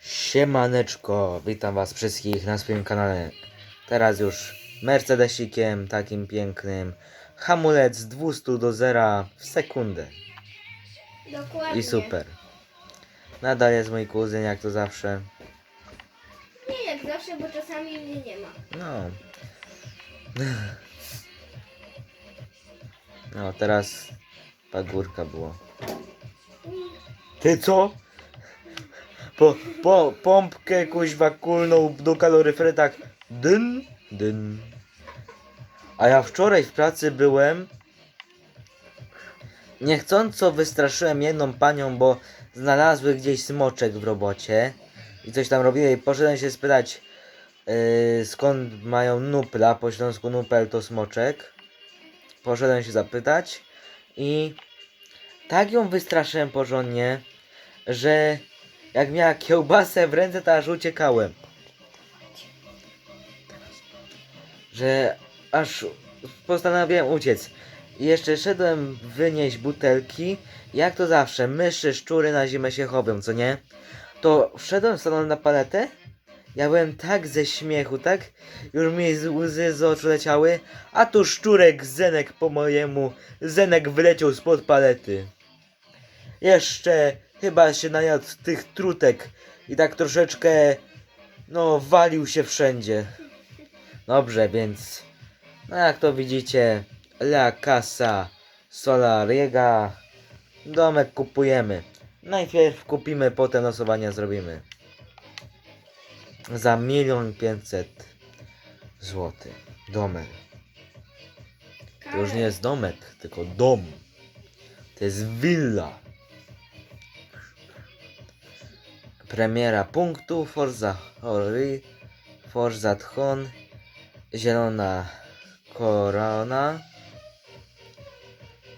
Siemaneczko, witam was wszystkich na swoim kanale. Teraz już Mercedesikiem takim pięknym. Hamulec z 200 do 0 w sekundę. Dokładnie. I super. Nadal jest mój kuzyn jak to zawsze. Nie jak zawsze, bo czasami mnie nie ma. No. No teraz pagórka było. Ty co? Po, po, pompkę kuźwa kulnął do kaloryfery tak dyn, dyn. A ja wczoraj w pracy byłem Niechcąco wystraszyłem jedną panią, bo znalazły gdzieś smoczek w robocie i coś tam robiły i poszedłem się spytać yy, skąd mają nupla, po śląsku nupel to smoczek. Poszedłem się zapytać i tak ją wystraszyłem porządnie, że jak miała kiełbasę w ręce, to aż uciekałem. Że aż postanowiłem uciec. I jeszcze szedłem wynieść butelki. Jak to zawsze, myszy, szczury na zimę się chowią, co nie? To wszedłem stanąłem na paletę. Ja byłem tak ze śmiechu, tak? Już mi łzy z oczu leciały. A tu szczurek, zenek po mojemu. Zenek wyleciał spod palety. Jeszcze chyba się najadł tych trutek i tak troszeczkę, no, walił się wszędzie. Dobrze, więc, no jak to widzicie, La Casa Solariega, domek kupujemy. Najpierw kupimy, potem losowania zrobimy. Za milion pięćset złotych. Domek. To już nie jest domek, tylko dom. To jest willa. Premiera punktu Forza Hory, Forza Tchon, Zielona Korona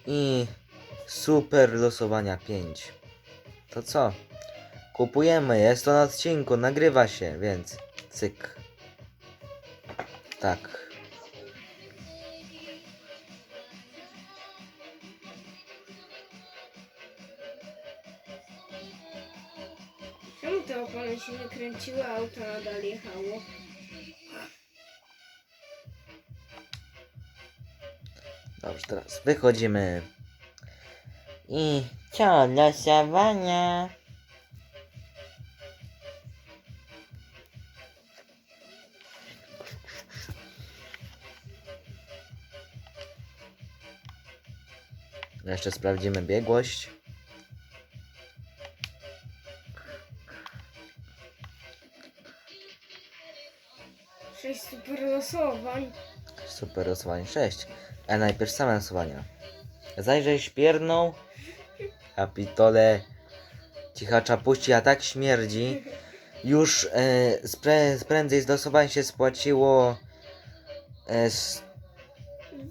i Super Losowania 5. To co? Kupujemy, jest to na odcinku, nagrywa się, więc cyk. Tak. Opony się nie kręciły, a auto nadal jechało? Dobrze, teraz wychodzimy. I co, losowania? Jeszcze sprawdzimy biegłość. Sześć super losowań. Super losowanie 6. A najpierw same losowania. Zajrzej śpiernął. Kapitole. Cichacza puści, a tak śmierdzi. Już e, z pre, z prędzej z losowań się spłaciło. E, s-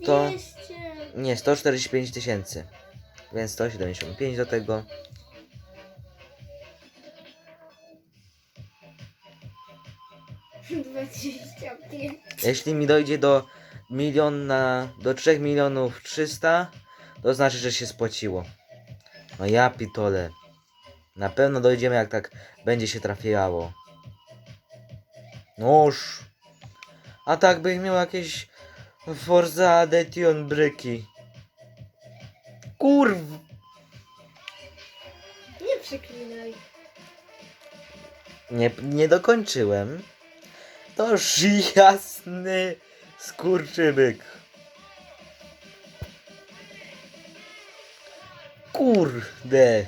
To- 200. nie, 145 tysięcy. Więc 175 do tego. Dwadzieścia. Jeśli mi dojdzie do miliona, do 3 milionów 300, to znaczy, że się spłaciło. No ja pitole. Na pewno dojdziemy, jak tak będzie się trafiało. Noż. A tak bych miał jakieś Forza Detion bryki. Kurw. Nie przeklinaj. Nie, nie dokończyłem. To już jasny skurczybyk. Kurde.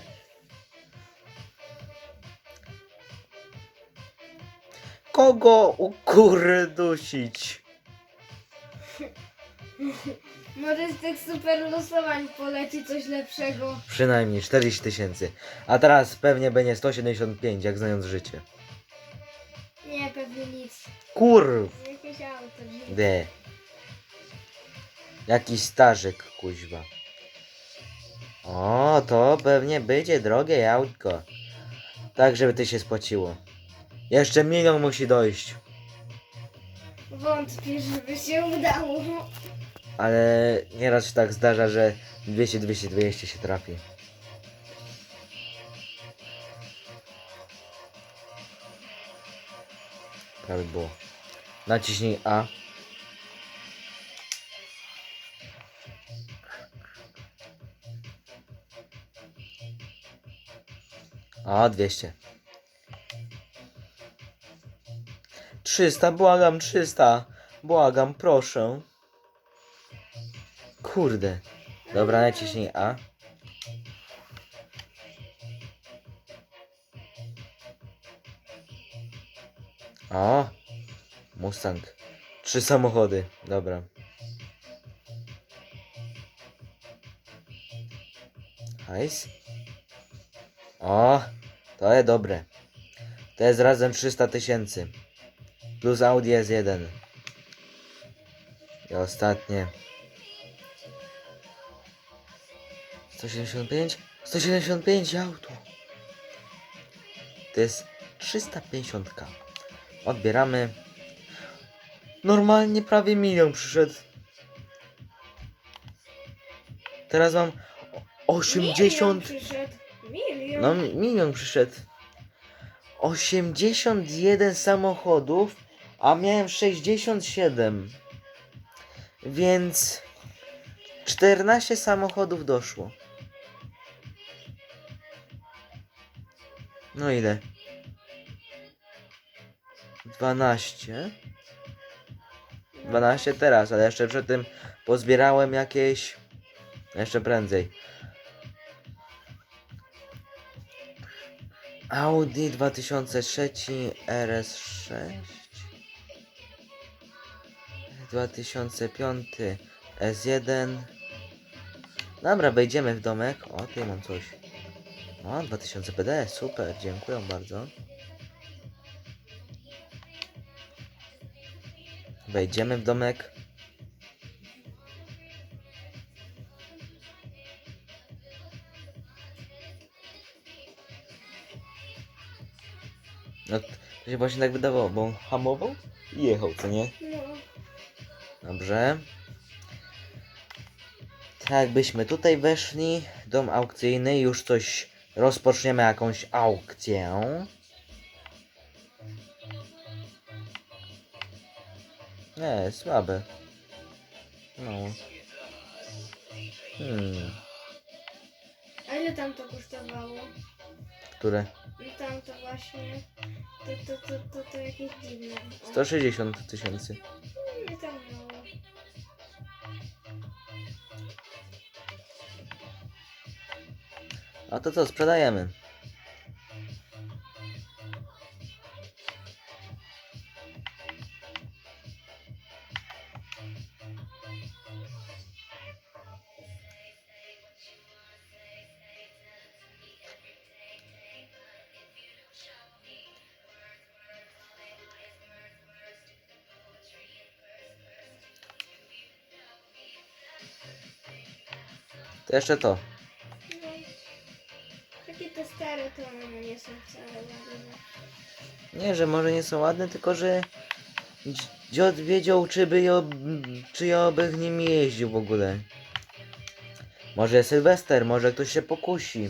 Kogo ukurdusić? Może z tych super losowań poleci coś lepszego. Przynajmniej 40 tysięcy. A teraz pewnie będzie 175, jak znając życie. Nie, pewnie nic. Kurw. Jakieś auto. De. Jakiś starzyk, kuźwa. O, to pewnie będzie drogie autko. Tak, żeby ty się spłaciło. Jeszcze milion musi dojść. Wątpię, żeby się udało. Ale nieraz się tak zdarza, że 200, 200, 200 się trafi. Prawie było. Naciśnij A. A, 200. 300, błagam, 300. Błagam, proszę. Kurde. Dobra, naciśnij A. O! Mustang. Trzy samochody. Dobra. Hajs. O! To jest dobre. To jest razem 300 tysięcy. Plus Audi jest jeden. I ostatnie. 175? 175 auto. To jest 350k. Odbieramy. Normalnie prawie milion przyszedł. Teraz mam o- 80. Milion przyszedł. Milion. No, mi- milion przyszedł. 81 samochodów, a miałem 67. Więc 14 samochodów doszło. No ile? 12. 12 teraz, ale jeszcze przed tym pozbierałem jakieś. Jeszcze prędzej. Audi 2003 RS6 2005 S1 Dobra, wejdziemy w domek. O, tu mam coś. O, 2000 PD, super, dziękuję bardzo. Wejdziemy w domek. No, to się właśnie tak wydawało, bo on hamował i jechał, co nie? No. Dobrze. Tak jakbyśmy tutaj weszli, dom aukcyjny, już coś rozpoczniemy jakąś aukcję. Nie, słabe. No. Hmm, A ile tam to kosztowało? które? No tam to właśnie. To, to, to, to, to jakieś dziwne. O, 160 tysięcy. Nie tam mało. A to co, sprzedajemy. To jeszcze to. No. Takie te stare to one nie są wcale ładne. Nie, że może nie są ładne, tylko że dzi- dziad wiedział, czy by ja, czy ja bych nim jeździł w ogóle. Może jest Sylwester, może ktoś się pokusi.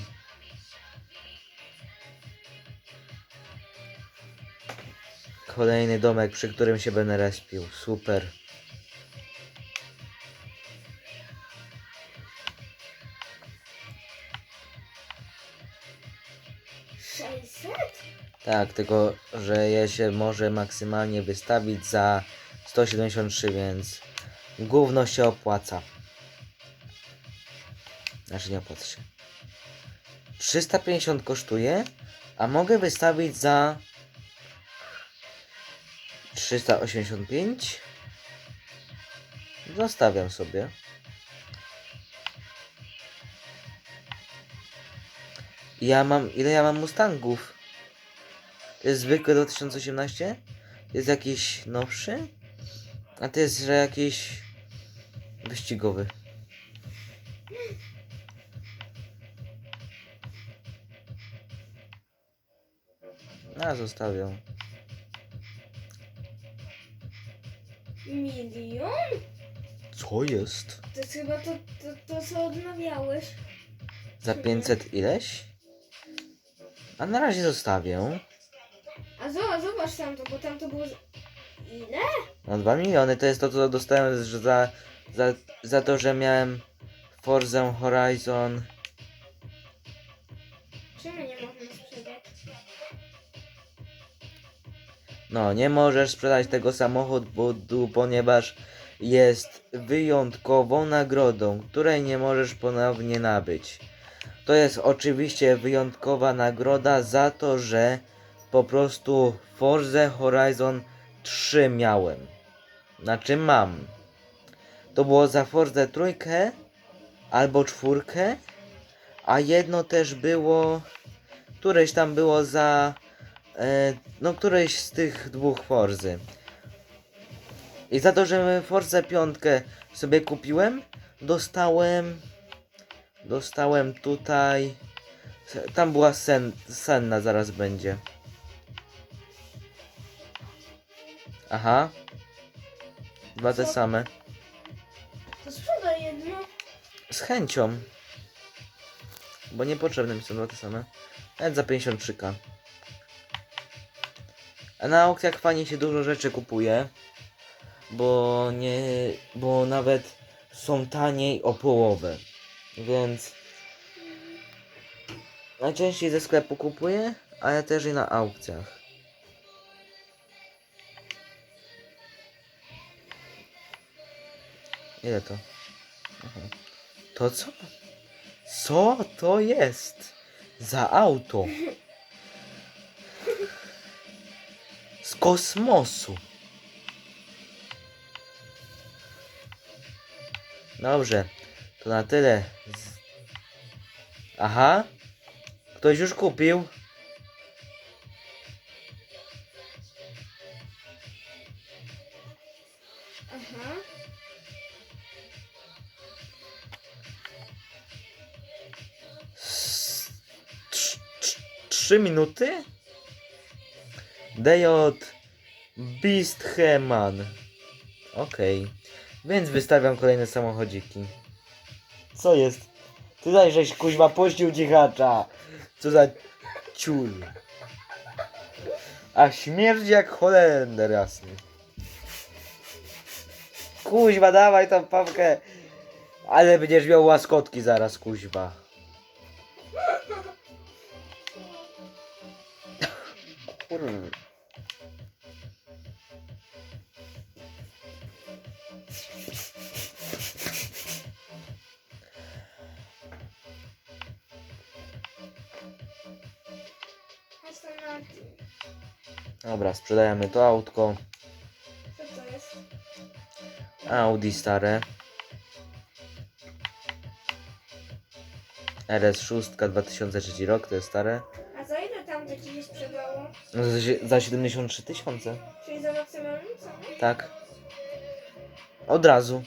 Kolejny domek, przy którym się będę respił. Super. Tak, tylko że je się może maksymalnie wystawić za 173, więc gówno się opłaca. Znaczy nie opłaca się. 350 kosztuje, a mogę wystawić za 385. Zostawiam sobie. Ja mam, ile ja mam Mustangów? To jest zwykły 2018? Jest jakiś nowszy? A to jest, że jakiś wyścigowy. A, zostawią. Milion? Co jest? To jest chyba to, to, to co odmawiałeś. Za 500 ileś? A na razie zostawię. Zobacz, zobacz tam to, bo tam to było... Ile? No 2 miliony to jest to, co dostałem że za, za, za to, że miałem Forza Horizon. Czemu nie można sprzedać? No, nie możesz sprzedać tego samochodu, ponieważ jest wyjątkową nagrodą, której nie możesz ponownie nabyć. To jest oczywiście wyjątkowa nagroda za to, że po prostu Forza Horizon 3 miałem. Znaczy mam. To było za Forza trójkę albo czwórkę, a jedno też było, któreś tam było za E, no któreś z tych dwóch Forzy. I za to, że Forzę piątkę sobie kupiłem, dostałem dostałem tutaj tam była sen, senna zaraz będzie. Aha. Dwa te Co? same. To sprzedaj jedno. Z chęcią. Bo niepotrzebne mi są dwa te same. Nawet za 53k. A na aukcjach fajnie się dużo rzeczy kupuje. Bo nie. Bo nawet są taniej o połowę. Więc. Najczęściej ze sklepu kupuję, ale też i na aukcjach. Ile to? Aha. To co? Co to jest? Za auto. Z kosmosu. Dobrze. To na tyle. Aha. Ktoś już kupił. DJ Beast Heman. Okej. Więc wystawiam kolejne samochodziki. Co jest? Tutaj żeś kuźwa puścił cichacza. Co za ciul. A śmierdzi jak Holender jasny. Kuźwa, dawaj tą papkę. Ale będziesz miał łaskotki zaraz, kuźwa. Kurwa. Dobra, sprzedajemy to autko. Co to jest? Audi stare. RS6 2003 rok, to jest stare. Za, za 73 tysiące. Czyli za maksymalną cenę? Tak. Od razu.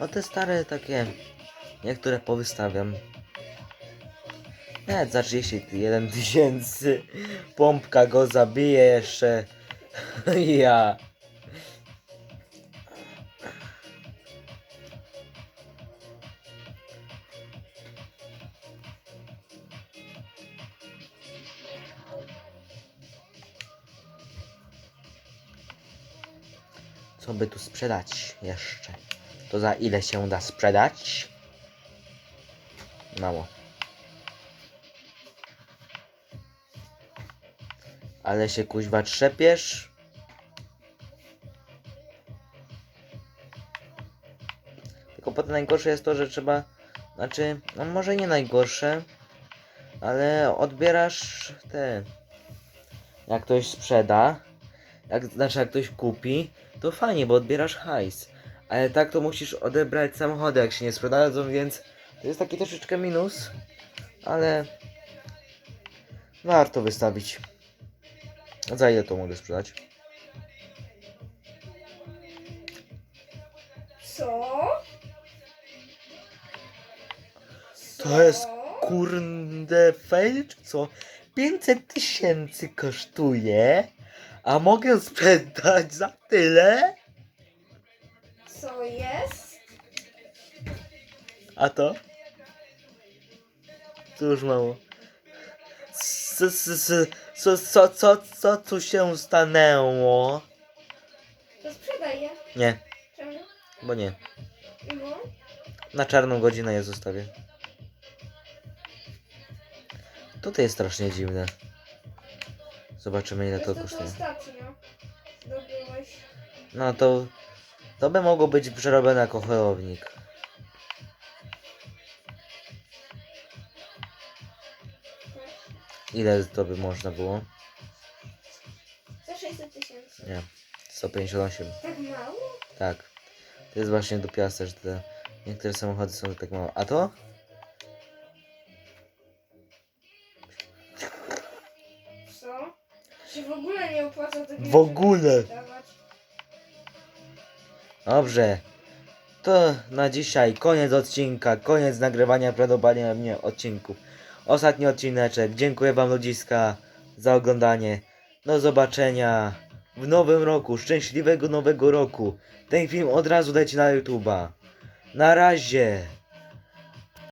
No te stare takie, niektóre powystawiam. Nawet za 31 tysięcy. Pompka go zabije jeszcze. ja. Co by tu sprzedać jeszcze? To za ile się da sprzedać? Mało. Ale się kuźwa trzepiesz? Tylko potem najgorsze jest to, że trzeba... Znaczy, no może nie najgorsze, ale odbierasz te... Jak ktoś sprzeda, jak, znaczy jak ktoś kupi, to fajnie, bo odbierasz hajs. Ale tak to musisz odebrać samochody, jak się nie sprzedadzą, więc to jest taki troszeczkę minus, ale warto wystawić. Za ile to mogę sprzedać? Co? To jest Co? kurde fail, co? 500 tysięcy kosztuje, a mogę sprzedać za tyle? to jest? A to? Cóż mało. Co, co, co, co, co, co tu się stanęło? To sprzedaj je. Nie, Czemu? bo nie. No. Na czarną godzinę je zostawię. Tutaj jest strasznie dziwne. Zobaczymy ile to to, kosztuje. ostatnio. Zdobyłeś. No to... To by mogło być przerobione jako holownik. Ile to by można było? Za 600 tysięcy. Nie. 158. Tak mało? Tak. To jest właśnie do piasta, że te niektóre samochody są tak małe. A to? Co? Się w ogóle nie opłaca tego W ogóle. Dobrze. To na dzisiaj koniec odcinka, koniec nagrywania prawdopodobnie mnie odcinków. Ostatni odcineczek. Dziękuję wam ludziska za oglądanie. Do zobaczenia w nowym roku. Szczęśliwego nowego roku. Ten film od razu dajcie na YouTube'a. Na razie.